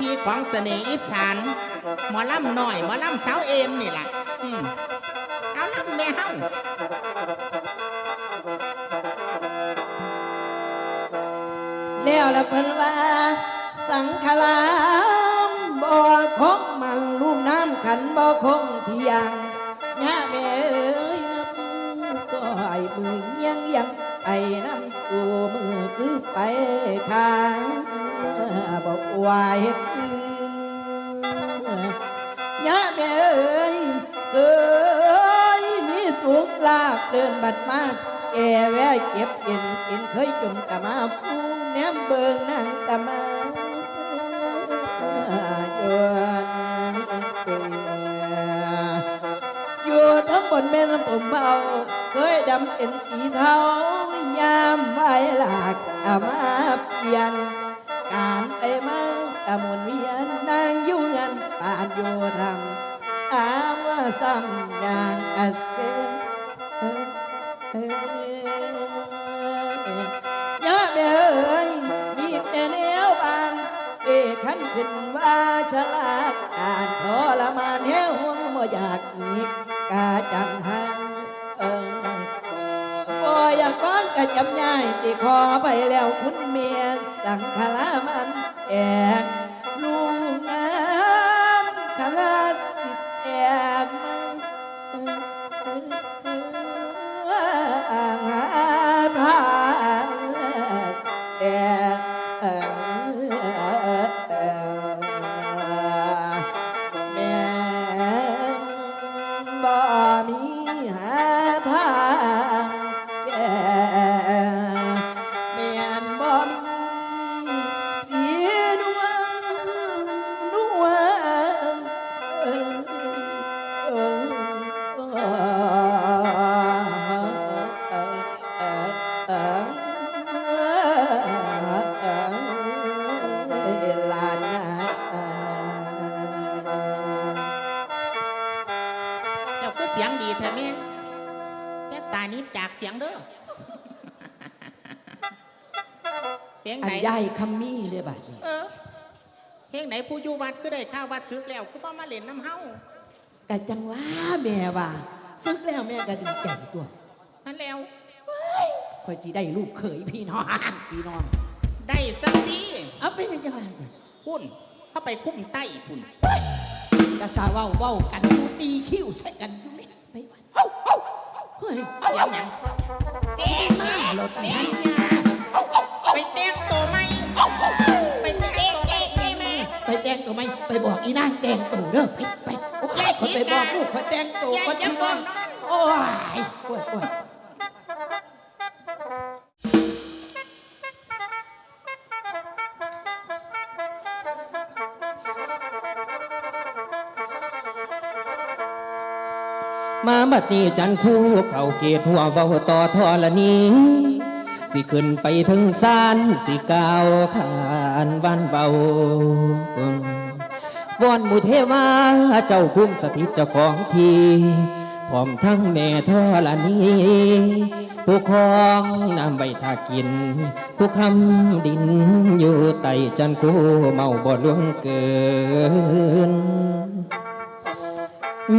ที่ของเสน่ห์อีสานหมอลำหน่อยหมอลำสาวเอ็มนี่แหละอืมเอาลำแม่เฮาแล้วละเพิ่นว่าสังขลามบ่คงมันลุ่มน้ำขันบ่คงที่ยัง ว่าเฮ็ย่าแม่เอ้ยเอ้ยมีสุขลากเดินบัดมาแก่แวะเก็บเอ็นเอ็นเคยจมกะมาผู้แนมเบิงนางกะมาจวนอยู่ทั้งบนแม่ลำผมเบาเคยดำเป็นสีเทายามไว้หลากอามาเปลี่ยนากะมวนเวียนนางอยู่เงินป่านอยู่ทำอาว่าซ้ำอย่างกะเซ็นยาเอ้ยมีแต่แนวบานเอขันขึ้นว่าฉลาดการทรมานเฮวห่วงบ่อยากหนีกกาจังหังเออบ่อยากก้อนกะจำย่ายที่ขอไปแล้วคุณเมียสังขลามัน เจ้าก็เสียงดีแท้แม่แค่ตายนี้จากเสียงเด้อเพลงอัไหนนใหญ่คำมีเลยบัดนี้เออเพลงไหนผู้อยู่วัดก็ได้ข้าววัดซึกแล้วก็บ่มาเล่นน้ำเฮากะจังว่าแม่ว่าซึกแล้วแม่ก็ดีใจตัวนั่นแล้ว คอยสิได้ลูกเขยพี่น้องพี่น้อง ได้สักทีเอาเป็นยังไงคุณเข้าไปคุ้มไต้คุณ กะสาเว้าเว้ากันอยู่ตีคิ้วใส่กันอยู่นี่ไปวัดเอ้าเอ้าเฮ้ยเสียงหยังเจ๊มาเราแต่งไปแต่งตัวไหมไปแต่งตัวไหมไปแต่งตัวไหมไปบอกอีนางแต่งตัวเด้อไปไปโอ้ยคนไปบอกลูกคนแต่งตัวอย่าคนอย่าพี่บอกงน้องโอ้ยปวดปวด มาบัดนี้จันคู่เข้าเกตหัวเบาต่อทอละนี้ สิขึ้นไปถึงซานสิก้าวขานบ้านเบาวอนมุเทวาเจ้าคุ้มสถิตเจ้าของทีพร้อมทั้งแม่ทอละนี้ผู้ครองน้ำใบทากิน ผู้คำดินอยู่ใต้จันคู่เมาบ่ล่วงเกิน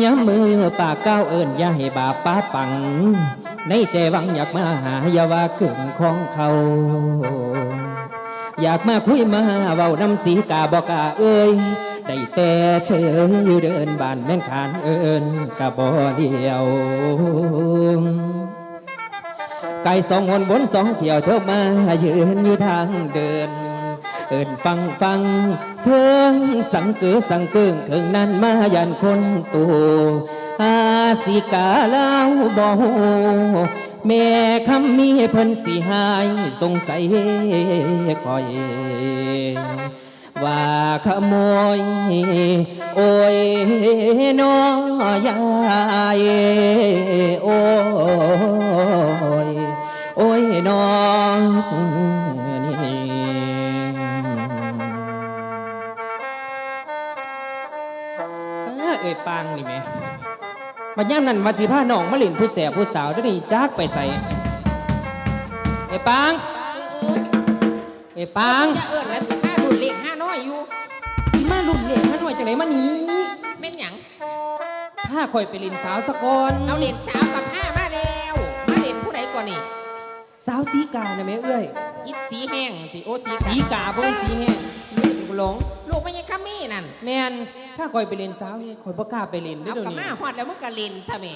ย้ำมือปากก้าวเอิญอย่าให้บาปป้าปัง ในใจหวังอยากมาหาอย่าว่าเกินของเขา อยากมาคุยมาเว้านำสีกาบอกาเอ้ยได้แต่เชยเดินบานแม่นขานเอิญกะบ่เดียวไก่สองหนบนสองเที่ยวเธอมายืนอยู่ทางเดิน เอินฟังฟังเทิงสังเกือสังเกิงถึงนั้นมายันคนตูอาสิกาลาวบ่ฮู้แม่คำมีเพิ่นสิหายสงสัยคอยว่าขโมย โอ้ยน้อยายโอ้ย โอ้ยน้อง เอ้ยปางนี่แหม่บัดย่ำนั้นมาสิพาน้องมาเล่นผู้แสบผู้สาวเดี๋ยวนี้จักไปใส่เอ้ยปาง เอ้ยปาง จะเอิญแล้วข้ารุ่นเล็กห้าน้อยอยู่ที่มาลุ่นเล่นมาหน่อยจังไหนมานี้แม่นหยังถ้าคอยไปเล่นสาวสะกอนเอาเหรียญเช้ากับผ้ามาแล้ว มาเหรียญผู้ใดก่อนนี่สาวสีกานะแม่เอ้ยอิดสีแห้งสิโอสีสีกากาบ่สีแห้งลูกหลง ลูกไม่ใช่ขมี่นั่น แม่น ถ้าคอยไปเล่นสาวนี่คอยบ่กล้าไปเล่นเด้อเอาเดี๋ยวกับนี้มาฮอดแล้วมึงก็เล่นทำไม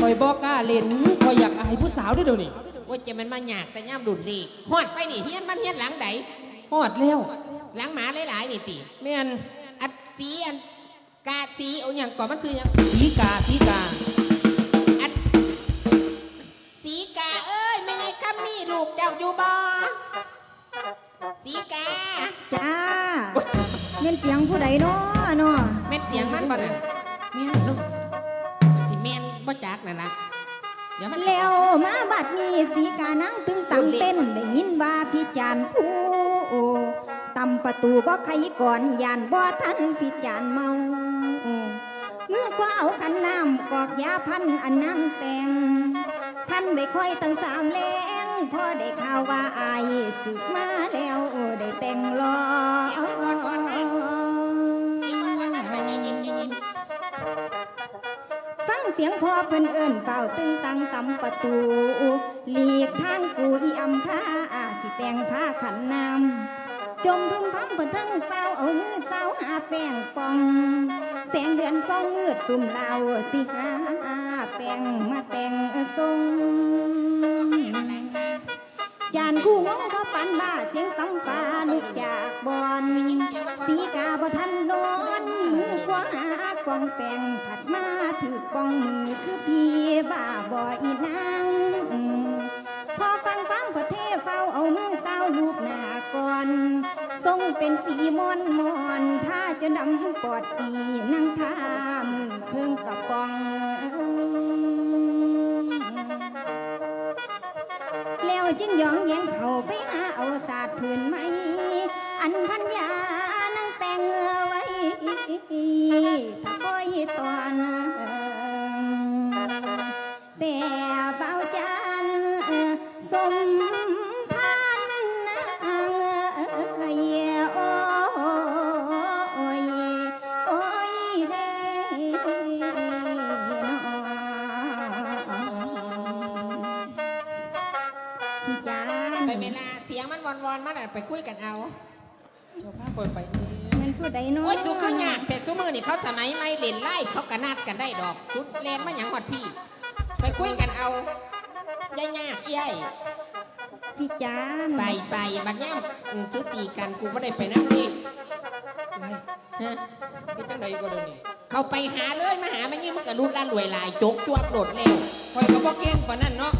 คอยบ่กล้าเล่นคอยอยากอายผู้สาวเด้อเดี๋ยวนี้ว่าจะมันมาหยากแต่ย่ำดุนลีกฮอดไปนี่เฮียนมันเฮียนหลังใดฮอดแล้วหลังหมาหลายๆนี่ติแม่นอัดสีอันกาดสีเอาอย่างก่อนมันซื้อหยังสีกาสีกาอัดสีกาเอ้ยไม่ไงขมี่ลูกเจ้าอยู่บ่สีกาจ้าเม่นเสียงผู้ใดเนาะเนาะแม่นเสียงมันบ่นั่นแม่นลูกสิแม่นบ่จักนั่นนะเดี๋ยวมันแล้วมาบัดนี้สีกานั่งตึงตังเต้นได้ยินว่าพี่จานผู้ตำประตูบ่ใครก่อนยานบ่ทันพี่จานเมามือคว้าเอาขันน้ำกอกยาพันอันน้ำแต่ง พันไปค่อยตั้งสามแรงพอได้ข่าวว่าอายสึกมาแล้วได้แต่งรอ เสียงพ่อเพิ่นเอิ้นเป่าตึงตังตำประตูหลีกทางกูอีอำค่าอาสิแต่งผ้าขันน้ำจมพึมพำเพิ่นทั้งเฝ้าเอามือเศร้าหาแป้งปอง แสงเดือนส่องมืดสุ่มเราสิหาแป้งมาแต่งทรงจานคู่วงพอปันบ้าเสียงตำฟ้าลุกจากบอนสีกาบ่ทันนอนมือขวาหากองแป้งผัดมา ถือกองมือคือพี่บ้าบ่อีนางพอฟังฟังพอเทเฝ้าเอามือเศร้าลูบหน้าก่อนทรงเป็นสีมอนมอนถ้าจะดำปอดปีนั่งท่ามือเครื่องกระปองแล้วจึงยองแยงเขาไปหาเอา พี่จานไปเวลาเสียงมันวอนๆมาน่ะไปคุยกันเอาเจ้าพาคอยไปนี่มันผู้ใดเนาะโอ้ยสุขึ้นยากแต่ซุมือนี่เขาสมัยไม่เล่นไล่เขากระนาดกันได้ดอกสุดแลนมาหยังหอดพี่ ไปคุยกันเอาย่ายากเอี้ยยพี่จานไปไปบัดย่ามอืมชุดจีกันกูไม่ได้ไปนั่งนี่ไว้ฮะ เป็นจังใดก็เดี๋ยวนี้เขาไปหาเลยมาหามันยิ่งมันกระลุดลั่นรวยหลายจกจวบโดดเร็วคอยก็บ่เก่งปานนั้นเนาะ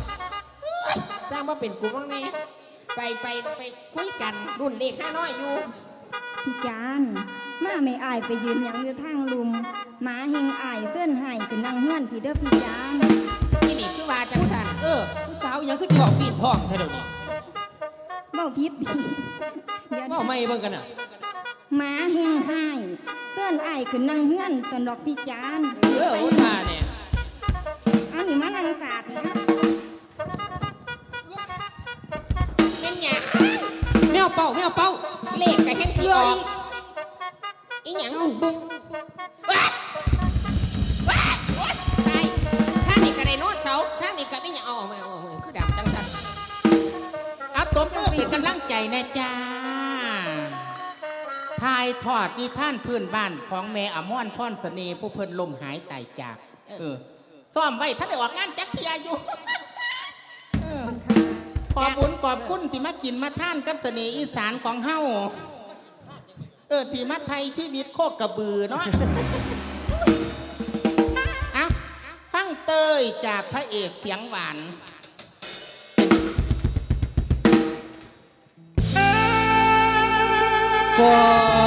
จ้างว่าเป็นกูบ้างแน่ไปไปไปคุยกันรุ่นเลขห้าน้อยอยู่พี่จานมาไม่อายไปยืนหยังอยู่ทางลุมหมาเฮงอายเส้นใหายคือนั่งเฮือนพี่เด้อพี่จานที่นี่คือว่าจังสันเออผู้สาวอิหยังคือสิบอกปีนท้องแท้เดี๋ยวนี้เบ้าพิษเดี๋ยวเว้าไม่เบิ่งกันน่ะหมาเฮงหายเส้นอายคือนั่งเฮือนสนดอกพี่จานเออโอ้ท่าเนี่ยอันนี้มานั่งศาสตร์นี่นะ หยังแมวเป่าแมวเป่าเลขกับเห็นที่ออกอีหยังบุ้งบุ้งว้ายว้ายโอ๊ยตายท่างนี่ก็ได้โนดเสาท่างนี่ก็ไม่หยังเอาออกมาเอาออกมาคือดำจังสันเอาตบมือเป็นกำลังใจนะจ้าทายทอดนิท่านพื้นบ้านของแม่อมรพรเสน่ห์ผู้เพิ่นลมหายตายจาก เออซ่อมไว้ท่านได้ออกงานจักเทียอยู่เออ ขอบคุญขอบคุณที่มากินมาท่านกับเสน่ห์อีสานของเฮาเออที่มาไทยชีวิตโคกกระบือเนาะเอาฟังเตยจากพระเอกเสียงหวานกอง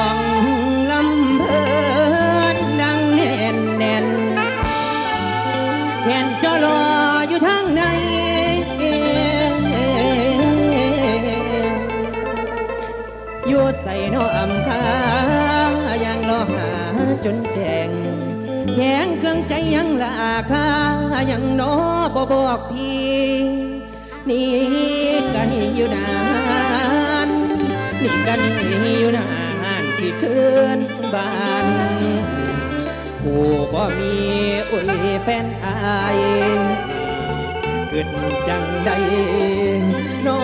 อย่างน้อบ่บอกพี่นี่กันอยู่นานนี่กันอยู่นานสิคืนบ้านผู้บ่มีอุ้ยแฟนอายขึ้นจังใดน้อ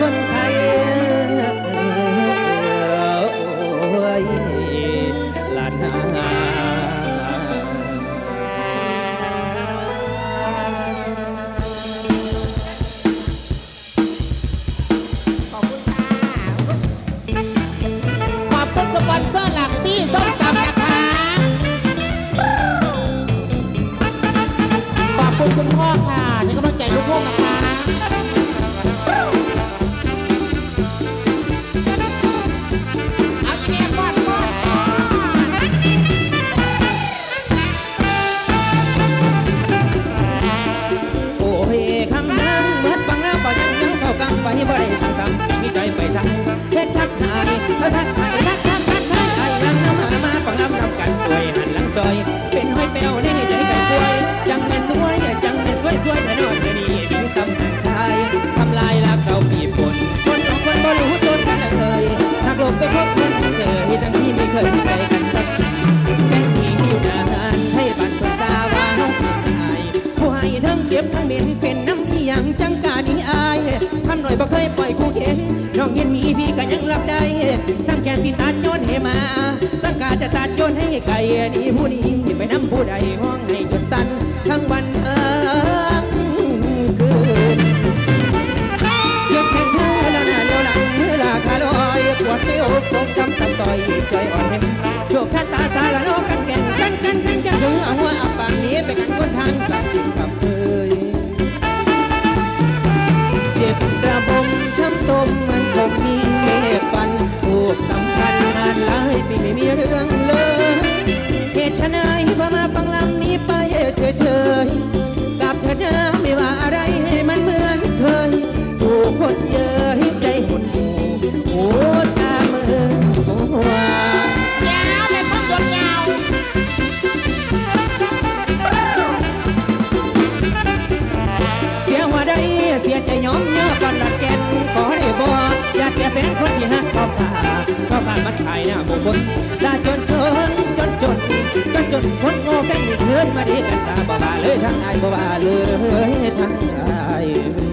คนไทย Pour le bon la prison, ta พี่ก็ยังรับได้สั่งแกสิตาโยนให้มา สั่งกาจะตาโยนให้ไก่นี่ผู้นี้ไปน้ำผู้ใดห้องให้จนสั่นทั้งวันเออปวดไม่อกปวดจำตับต่อยใจอ่อนแรงโชคชะตาสาลัง มันขายหน้าบุคคลลจนจนจนจนจนจนคนโง่แค่งเงินมาดีกันสาบ่บาเลยทั้งนายบ่บาเลยทั้งนาย